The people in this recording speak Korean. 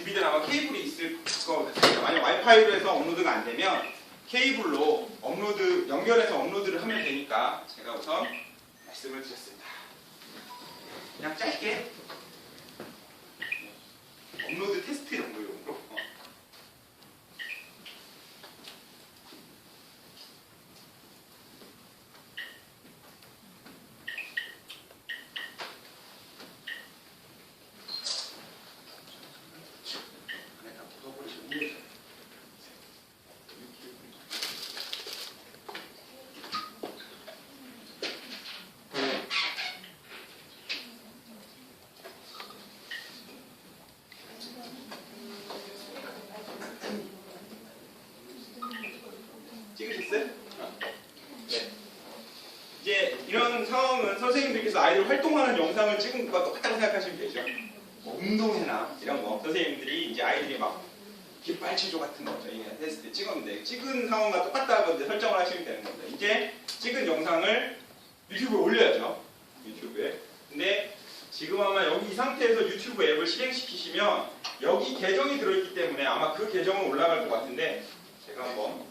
준비된 아마 케이블이 있을 거 같습니다. 만약 와이파이로 해서 업로드가 안 되면 케이블로 업로드 연결해서 업로드를 하면 되니까 제가 우선 말씀을 드렸습니다. 그냥 짧게 업로드 테스트 정도용으로 어. 안에다 묻어버리시면 찍으셨어요? 네. 이제 이런 상황은 선생님들께서 아이들 활동하는 영상을 찍은 것과 똑같다고 생각하시면 되죠. 뭐 운동회나 이런 거 선생님들이 이제 아이들이 막 깃발치조 같은 거 저희 했을 때 찍었는데 찍은 상황과 똑같다고 이제 설정을 하시면 되는 겁니다. 이제 찍은 영상을 유튜브에 올려야죠. 유튜브에. 근데 지금 아마 여기 이 상태에서 유튜브 앱을 실행시키시면 여기 계정이 들어있기 때문에 아마 그 계정은 올라갈 것 같은데 제가 한번